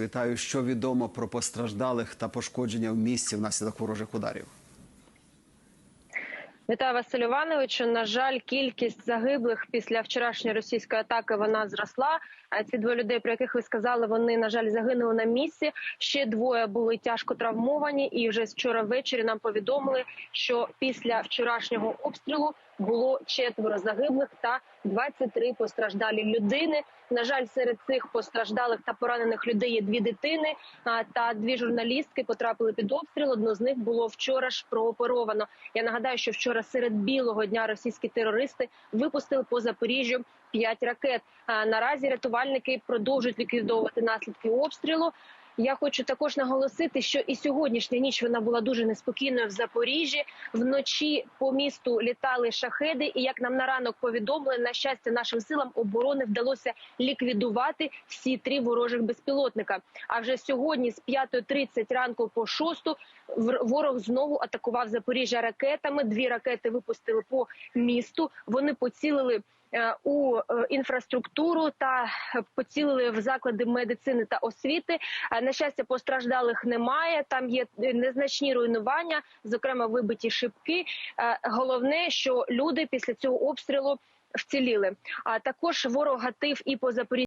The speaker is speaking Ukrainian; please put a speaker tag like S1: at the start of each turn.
S1: Вітаю, що відомо про постраждалих та пошкодження в місті внаслідок ворожих ударів.
S2: Вітаю Василь Івановичу. На жаль, кількість загиблих після вчорашньої російської атаки вона зросла. Ці двоє людей, про яких ви сказали, вони на жаль загинули на місці. Ще двоє були тяжко травмовані. І вже вчора ввечері нам повідомили, що після вчорашнього обстрілу було четверо загиблих та 23 постраждалі людини. На жаль, серед цих постраждалих та поранених людей є дві дитини та дві журналістки потрапили під обстріл. Одну з них було вчора ж прооперовано. Я нагадаю, що вчора серед білого дня російські терористи випустили по Запоріжжю п'ять ракет. Наразі рятувальники продовжують ліквідовувати наслідки обстрілу. Я хочу також наголосити, що і сьогоднішня ніч вона була дуже неспокійною в Запоріжжі. Вночі по місту літали шахеди. І як нам на ранок повідомили, на щастя, нашим силам оборони вдалося ліквідувати всі три ворожих безпілотника. А вже сьогодні, з 5.30 ранку по 6, вр- ворог знову атакував Запоріжжя ракетами. Дві ракети випустили по місту. Вони поцілили. Е, У е, інфраструктуру та е, поцілили в заклади медицини та освіти. На щастя, постраждалих немає. Там є е, незначні руйнування, зокрема вибиті шибки. Е, Головне, що люди після цього обстрілу вціліли. А також ворог гатив і по Запоріжжю.